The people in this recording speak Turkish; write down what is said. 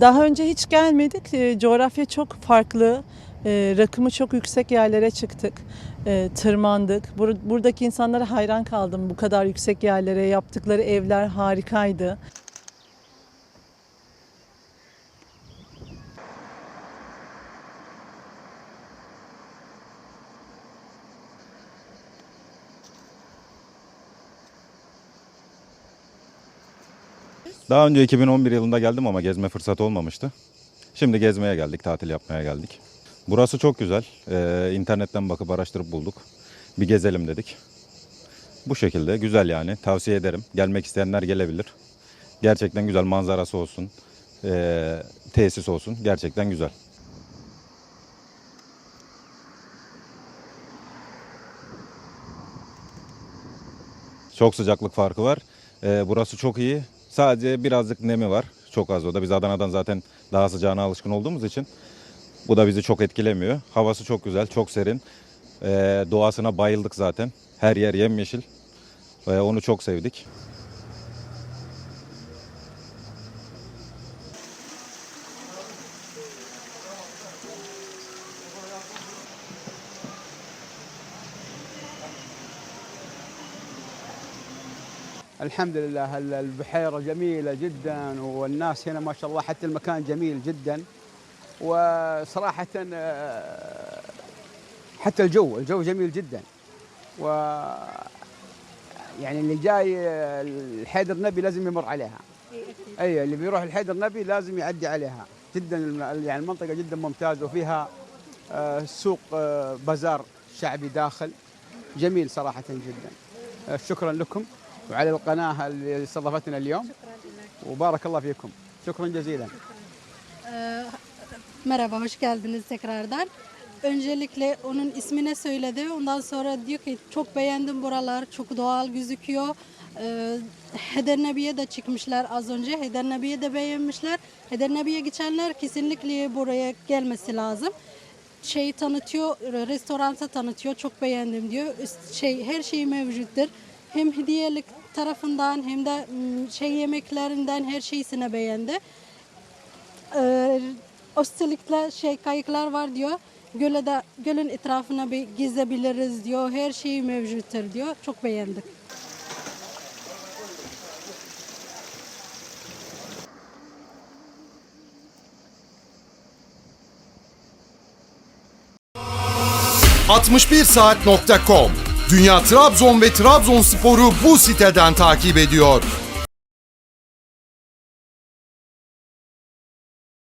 Daha önce hiç gelmedik. E, coğrafya çok farklı. E, rakımı çok yüksek yerlere çıktık. E, tırmandık. Bur- buradaki insanlara hayran kaldım. Bu kadar yüksek yerlere yaptıkları evler harikaydı. Daha önce 2011 yılında geldim ama gezme fırsatı olmamıştı. Şimdi gezmeye geldik, tatil yapmaya geldik. Burası çok güzel. Ee, internetten bakıp araştırıp bulduk. Bir gezelim dedik. Bu şekilde güzel yani. Tavsiye ederim. Gelmek isteyenler gelebilir. Gerçekten güzel manzarası olsun. ee, tesis olsun. Gerçekten güzel. Çok sıcaklık farkı var. Ee, burası çok iyi. Sadece birazcık nemi var. Çok az o da. Biz Adana'dan zaten daha sıcağına alışkın olduğumuz için bu da bizi çok etkilemiyor. Havası çok güzel, çok serin. Ee, doğasına bayıldık zaten. Her yer yemyeşil. Ee, onu çok sevdik. الحمد لله ال- البحيرة جميلة جدا والناس هنا ما شاء الله حتى المكان جميل جدا. وصراحة آه، حتى الجو الجو جميل جدا. و يعني اللي جاي الحيدر نبي لازم يمر عليها. أي اللي بيروح الحيدر نبي لازم يعدي عليها. جدا يعني المنطقة جدا ممتازة وفيها آه، سوق آه، بازار شعبي داخل. جميل صراحة جدا. شكرا لكم. وعلى القناة اللي استضافتنا اليوم وبارك الله فيكم شكرا جزيلا Ee, Merhaba, hoş geldiniz tekrardan. Öncelikle onun ismine söyledi. Ondan sonra diyor ki çok beğendim buralar, çok doğal gözüküyor. Ee, Hedernebi'ye de çıkmışlar az önce. Hedernebi'ye de beğenmişler. Hedernebi'ye geçenler kesinlikle buraya gelmesi lazım. Şey tanıtıyor, restoranta tanıtıyor. Çok beğendim diyor. Üst- Şey her şey mevcuttur. Hem hediyelik tarafından hem de mm, şey yemeklerinden her şeysine beğendi. Ee, Üstelikle şey kayıklar var diyor. Göle de, gölün etrafına bir gezebiliriz diyor. Her şey mevcuttur diyor. Çok beğendik. saat.com Dünya Trabzon ve Trabzonspor'u bu siteden takip ediyor.